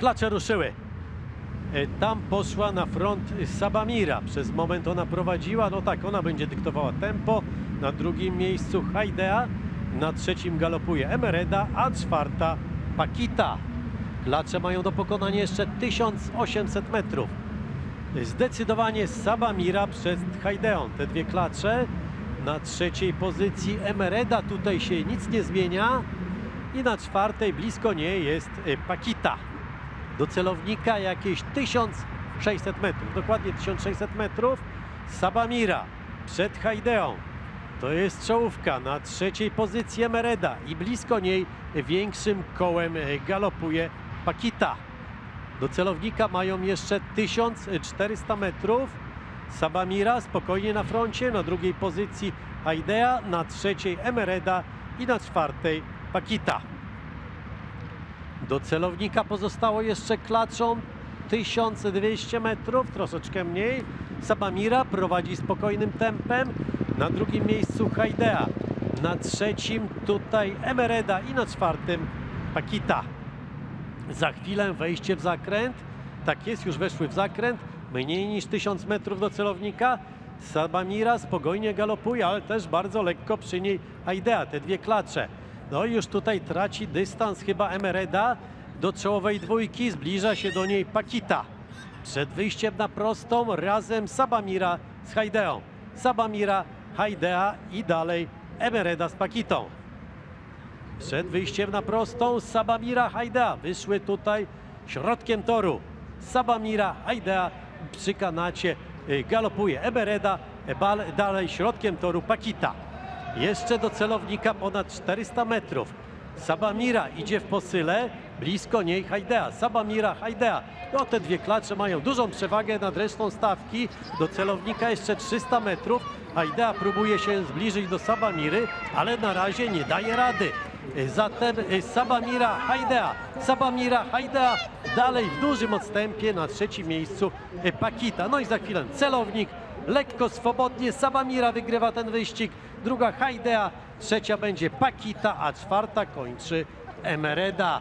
Klacze ruszyły. E, Tam poszła na front Sabamira. Przez moment ona prowadziła. No tak, ona będzie dyktowała tempo. Na drugim miejscu Haidea. Na trzecim galopuje Emereda, a czwarta Pakita. Klacze mają do pokonania jeszcze 1800 metrów. Zdecydowanie Sabamira przed Haideą. Te dwie klacze. Na trzeciej pozycji Emereda. Tutaj się nic nie zmienia. I na czwartej blisko niej jest y, Pakita. Do celownika jakieś 1600 metrów. Dokładnie 1600 metrów. Sabamira przed Haideą. To jest czołówka na trzeciej pozycji Emereda i blisko niej większym kołem galopuje Pakita. Do celownika mają jeszcze 1400 metrów. Sabamira spokojnie na froncie, na drugiej pozycji Aidea, na trzeciej Emereda i na czwartej Pakita. Do celownika pozostało jeszcze klaczą 1200 metrów, troszeczkę mniej. Sabamira prowadzi spokojnym tempem. Na drugim miejscu Haidea. Na trzecim tutaj Emereda i na czwartym Pakita. Za chwilę wejście w zakręt. Tak jest, już weszły w zakręt. Mniej niż 1000 metrów do celownika. Sabamira spokojnie galopuje, ale też bardzo lekko przy niej Aidea, te dwie klacze. No już tutaj traci dystans chyba Emereda do czołowej dwójki. Zbliża się do niej Pakita. Przed wyjściem na prostą razem Sabamira z Haideą. Sabamira, Haidea i dalej Emereda z Pakitą. Przed wyjściem na prostą Sabamira Haidea wyszły tutaj środkiem toru. Sabamira Haidea przy kanacie y, galopuje Ebereda, Ebal, dalej środkiem toru Pakita. Jeszcze do celownika ponad 400 metrów. Sabamira idzie w posyle, blisko niej Haidea. Sabamira, Haidea. No te dwie klacze mają dużą przewagę nad resztą stawki. Do celownika jeszcze 300 metrów. Haidea próbuje się zbliżyć do Sabamiry, ale na razie nie daje rady. Zatem y, Sabamira Haidea. Sabamira Haidea dalej w dużym odstępie na trzecim miejscu y, Pakita. No i za chwilę celownik lekko, swobodnie. Sabamira wygrywa ten wyścig. Druga Haidea, trzecia będzie Pakita, a czwarta kończy Emereda.